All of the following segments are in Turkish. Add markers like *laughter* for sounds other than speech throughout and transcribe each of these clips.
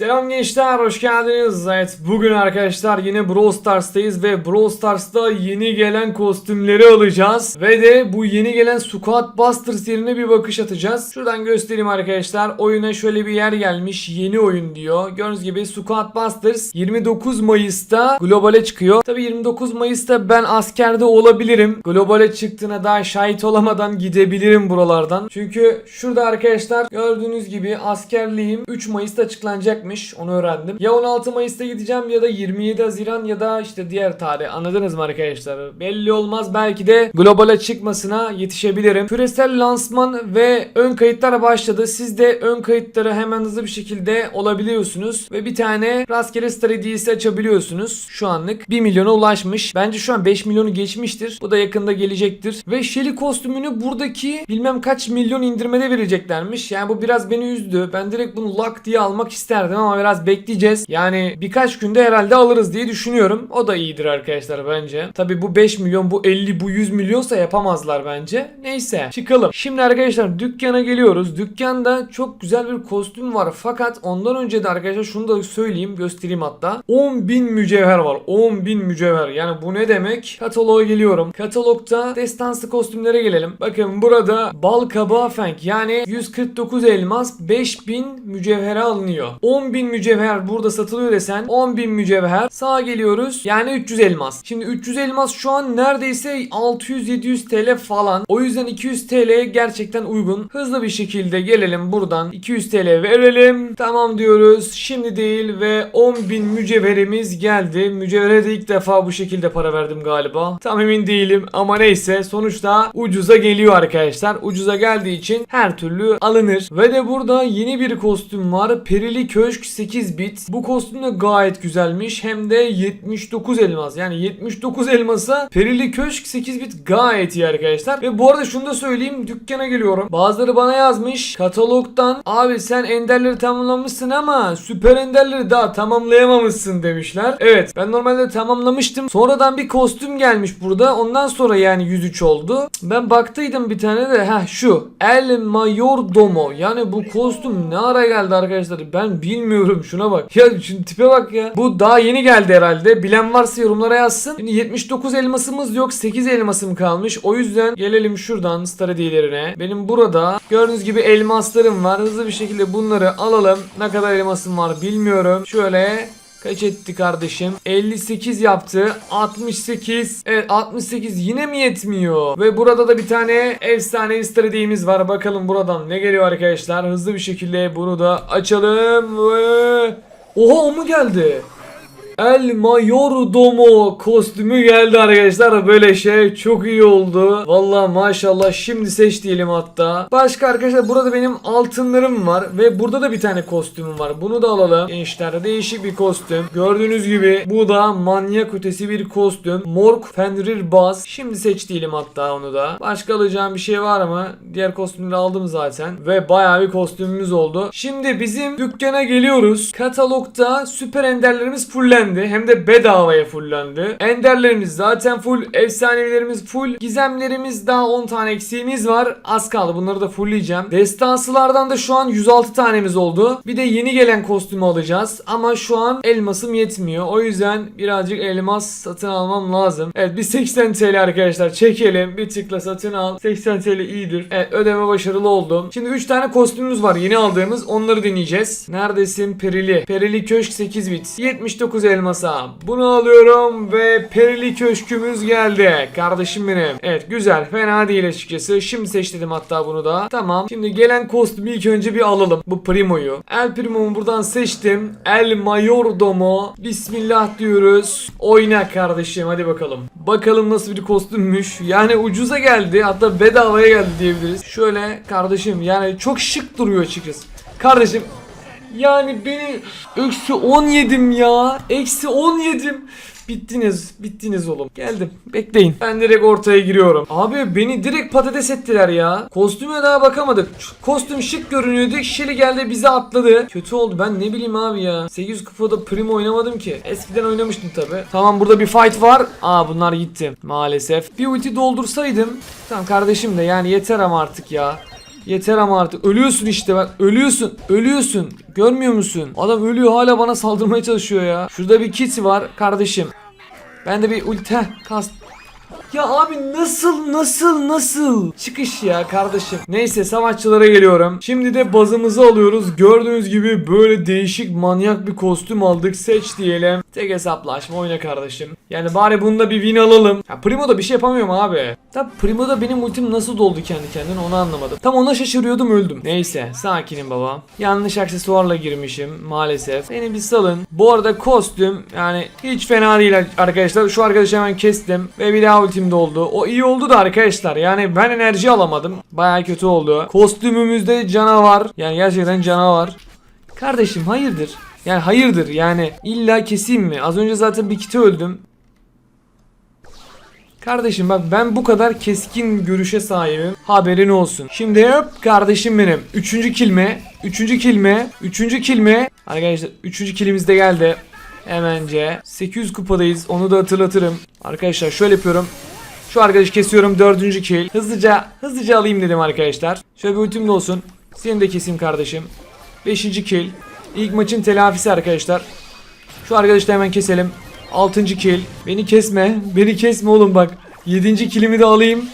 Selam gençler, hoş geldiniz. Evet, bugün arkadaşlar yine Brawl Stars'tayız ve Brawl Stars'ta yeni gelen kostümleri alacağız. Ve de bu yeni gelen Squad Busters yerine bir bakış atacağız. Şuradan göstereyim arkadaşlar. Oyuna şöyle bir yer gelmiş. Yeni oyun diyor. Gördüğünüz gibi Squad Busters 29 Mayıs'ta globale çıkıyor. Tabi 29 Mayıs'ta ben askerde olabilirim. Globale çıktığına daha şahit olamadan gidebilirim buralardan. Çünkü şurada arkadaşlar gördüğünüz gibi askerliğim 3 Mayıs'ta açıklanacakmış. Onu öğrendim. Ya 16 Mayıs'ta gideceğim ya da 27 Haziran ya da işte diğer tarih. Anladınız mı arkadaşlar? Belli olmaz. Belki de globale çıkmasına yetişebilirim. Küresel lansman ve ön kayıtlar başladı. Siz de ön kayıtları hemen hızlı bir şekilde olabiliyorsunuz. Ve bir tane rastgele star hediyesi açabiliyorsunuz. Şu anlık 1 milyona ulaşmış. Bence şu an 5 milyonu geçmiştir. Bu da yakında gelecektir. Ve Shelly kostümünü buradaki bilmem kaç milyon indirmede vereceklermiş. Yani bu biraz beni üzdü. Ben direkt bunu lock diye almak isterdim ama biraz bekleyeceğiz. Yani birkaç günde herhalde alırız diye düşünüyorum. O da iyidir arkadaşlar bence. Tabi bu 5 milyon, bu 50, bu 100 milyonsa yapamazlar bence. Neyse çıkalım. Şimdi arkadaşlar dükkana geliyoruz. Dükkanda çok güzel bir kostüm var. Fakat ondan önce de arkadaşlar şunu da söyleyeyim, göstereyim hatta. 10.000 mücevher var. 10.000 mücevher. Yani bu ne demek? Kataloğa geliyorum. Katalogda destansı kostümlere gelelim. Bakın burada bal kabağı fenk yani 149 elmas 5000 mücevhere alınıyor. 10.000 mücevher burada satılıyor desen 10.000 mücevher sağa geliyoruz yani 300 elmas. Şimdi 300 elmas şu an neredeyse 600-700 TL falan. O yüzden 200 TL gerçekten uygun. Hızlı bir şekilde gelelim buradan 200 TL verelim. Tamam diyoruz. Şimdi değil ve 10.000 mücevherimiz geldi. Mücevhere de ilk defa bu şekilde para verdim galiba. Tam emin değilim ama neyse sonuçta ucuza geliyor arkadaşlar. Ucuza geldiği için her türlü alınır. Ve de burada yeni bir kostüm var. Perili Köşk 8 bit. Bu kostüm de gayet güzelmiş. Hem de 79 elmas. Yani 79 elmasa Perili Köşk 8 bit gayet iyi arkadaşlar. Ve bu arada şunu da söyleyeyim. Dükkana geliyorum. Bazıları bana yazmış. Katalogdan abi sen enderleri tamamlamışsın ama süper enderleri daha tamamlayamamışsın demişler. Evet ben normalde tamamlamıştım. Sonradan bir kostüm gelmiş burada. Ondan sonra yani 103 oldu. Ben baktıydım bir tane de. ha şu. El Mayordomo. Yani bu kostüm ne ara geldi arkadaşlar? Ben bilmiyorum. Şuna bak. Ya şimdi tipe bak ya. Bu daha yeni geldi herhalde. Bilen varsa yorumlara yazsın. Şimdi 79 elmasımız yok. 8 elmasım kalmış. O yüzden gelelim şuradan star hediyelerine. Benim burada gördüğünüz gibi elmaslarım var. Hızlı bir şekilde bunları alalım. Ne kadar elmasım var bilmiyorum. Şöyle Kaç etti kardeşim? 58 yaptı. 68. Evet 68 yine mi yetmiyor? Ve burada da bir tane efsane istediğimiz var. Bakalım buradan ne geliyor arkadaşlar. Hızlı bir şekilde bunu da açalım. Ve... Oha o mu geldi? El Mayordomo kostümü geldi arkadaşlar. Böyle şey çok iyi oldu. Vallahi maşallah şimdi seç diyelim hatta. Başka arkadaşlar burada benim altınlarım var. Ve burada da bir tane kostümüm var. Bunu da alalım. Gençler değişik bir kostüm. Gördüğünüz gibi bu da manyak ötesi bir kostüm. Morg Fenrir Baz. Şimdi seç diyelim hatta onu da. Başka alacağım bir şey var mı? Diğer kostümleri aldım zaten. Ve bayağı bir kostümümüz oldu. Şimdi bizim dükkana geliyoruz. Katalogda süper enderlerimiz fullendi. Hem de bedavaya fullendi. Enderlerimiz zaten full. Efsanelerimiz full. Gizemlerimiz daha 10 tane eksiğimiz var. Az kaldı. Bunları da fullleyeceğim. Destansılardan da şu an 106 tanemiz oldu. Bir de yeni gelen kostümü alacağız. Ama şu an elmasım yetmiyor. O yüzden birazcık elmas satın almam lazım. Evet bir 80 TL arkadaşlar çekelim. Bir tıkla satın al. 80 TL iyidir. Evet ödeme başarılı oldum. Şimdi 3 tane kostümümüz var yeni aldığımız. Onları deneyeceğiz. Neredesin Perili? Perili Köşk 8 bit. 79 elmasa. Bunu alıyorum ve Perili Köşkümüz geldi. Kardeşim benim. Evet güzel. Fena değil açıkçası. Şimdi seç hatta bunu da. Tamam. Şimdi gelen kostümü ilk önce bir alalım. Bu Primo'yu. El Primo'mu buradan seçtim. El Mayordomo. Bismillah diyoruz. Oyna kardeşim hadi bakalım. Bakalım nasıl bir kostümmüş. Yani ucuza geldi. Hatta bedavaya geldi diyebiliriz. Şöyle kardeşim yani çok şık duruyor açıkçası. Kardeşim yani beni eksi 17'm ya. Eksi 17'm. Bittiniz, bittiniz oğlum. Geldim. Bekleyin. Ben direkt ortaya giriyorum. Abi beni direkt patates ettiler ya. Kostüme daha bakamadık. Kostüm şık görünüyordu. Şili geldi bize atladı. Kötü oldu. Ben ne bileyim abi ya. 800 kupada prim oynamadım ki. Eskiden oynamıştım tabi. Tamam burada bir fight var. Aa bunlar gitti. Maalesef. Bir ulti doldursaydım. Tamam kardeşim de yani yeter ama artık ya. Yeter ama artık. Ölüyorsun işte bak. Ölüyorsun. Ölüyorsun. Görmüyor musun? Adam ölüyor hala bana saldırmaya çalışıyor ya. Şurada bir kit var kardeşim. Ben de bir ulti kast. Ya abi nasıl nasıl nasıl? Çıkış ya kardeşim. Neyse savaşçılara geliyorum. Şimdi de bazımızı alıyoruz. Gördüğünüz gibi böyle değişik manyak bir kostüm aldık. Seç diyelim. Tek hesaplaşma oyna kardeşim. Yani bari bunda bir win alalım. Ya Primo da bir şey yapamıyorum abi. Tabi Primo da benim ultim nasıl doldu kendi kendine onu anlamadım. Tam ona şaşırıyordum öldüm. Neyse sakinim baba. Yanlış aksesuarla girmişim maalesef. Beni bir salın. Bu arada kostüm yani hiç fena değil arkadaşlar. Şu arkadaşı hemen kestim. Ve bir daha ultim doldu. O iyi oldu da arkadaşlar. Yani ben enerji alamadım. Baya kötü oldu. Kostümümüzde canavar. Yani gerçekten canavar. Kardeşim hayırdır? Yani hayırdır yani illa keseyim mi? Az önce zaten bir kiti öldüm. Kardeşim bak ben bu kadar keskin görüşe sahibim. Haberin olsun. Şimdi hop kardeşim benim. Üçüncü kilme. Üçüncü kilme. Üçüncü kilme. Arkadaşlar üçüncü kilimiz de geldi. Hemence. 800 kupadayız. Onu da hatırlatırım. Arkadaşlar şöyle yapıyorum. Şu arkadaşı kesiyorum. Dördüncü kill. Hızlıca hızlıca alayım dedim arkadaşlar. Şöyle bir ultim de olsun. Seni de keseyim kardeşim. Beşinci kill. İlk maçın telafisi arkadaşlar. Şu arkadaşı da hemen keselim. 6. kill. Beni kesme. Beni kesme oğlum bak. 7. killimi de alayım.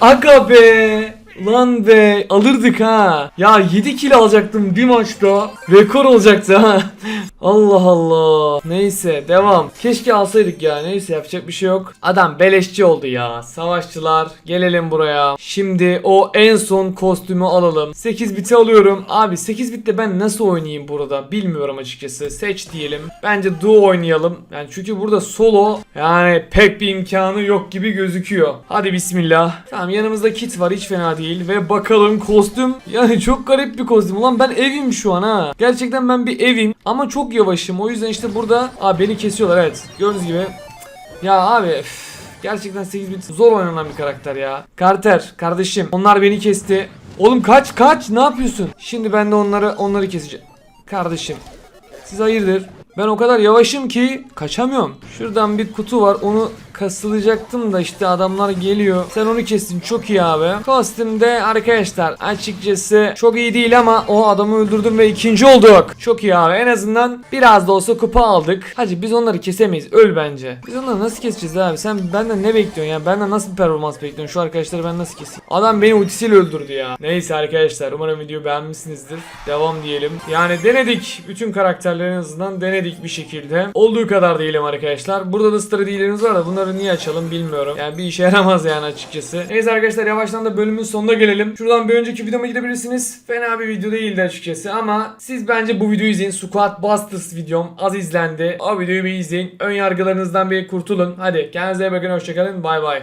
Aga be. Lan be alırdık ha. Ya 7 kill alacaktım bir maçta. Rekor olacaktı ha. *laughs* Allah Allah. Neyse devam. Keşke alsaydık ya. Neyse yapacak bir şey yok. Adam beleşçi oldu ya. Savaşçılar gelelim buraya. Şimdi o en son kostümü alalım. 8 biti alıyorum. Abi 8 bitte ben nasıl oynayayım burada bilmiyorum açıkçası. Seç diyelim. Bence duo oynayalım. Yani çünkü burada solo yani pek bir imkanı yok gibi gözüküyor. Hadi bismillah. Tamam yanımızda kit var hiç fena değil. Ve bakalım kostüm. Yani çok garip bir kostüm. Ulan ben evim şu an ha. Gerçekten ben bir evim. Ama çok yavaşım. O yüzden işte burada Aa beni kesiyorlar evet. Gördüğünüz gibi. Ya abi üf, gerçekten 8 bit zor oynanan bir karakter ya. Carter kardeşim onlar beni kesti. Oğlum kaç kaç ne yapıyorsun? Şimdi ben de onları onları keseceğim. Kardeşim siz hayırdır? Ben o kadar yavaşım ki kaçamıyorum. Şuradan bir kutu var onu kasılacaktım da işte adamlar geliyor. Sen onu kestin çok iyi abi. Kostümde arkadaşlar açıkçası çok iyi değil ama o adamı öldürdüm ve ikinci olduk. Çok iyi abi en azından biraz da olsa kupa aldık. Hacı biz onları kesemeyiz öl bence. Biz onları nasıl keseceğiz abi sen benden ne bekliyorsun ya benden nasıl bir performans bekliyorsun şu arkadaşları ben nasıl keseyim. Adam beni ultisiyle öldürdü ya. Neyse arkadaşlar umarım videoyu beğenmişsinizdir. Devam diyelim. Yani denedik bütün karakterleri en azından denedik bir şekilde. Olduğu kadar diyelim arkadaşlar. Burada da stratejilerimiz var da bunları niye açalım bilmiyorum. Yani bir işe yaramaz yani açıkçası. Neyse arkadaşlar yavaştan da bölümün sonuna gelelim. Şuradan bir önceki videoma gidebilirsiniz. Fena bir video değildi açıkçası ama siz bence bu videoyu izleyin. Squad Busters videom az izlendi. O videoyu bir izleyin. Ön yargılarınızdan bir kurtulun. Hadi kendinize iyi bakın hoşçakalın. Bay bay.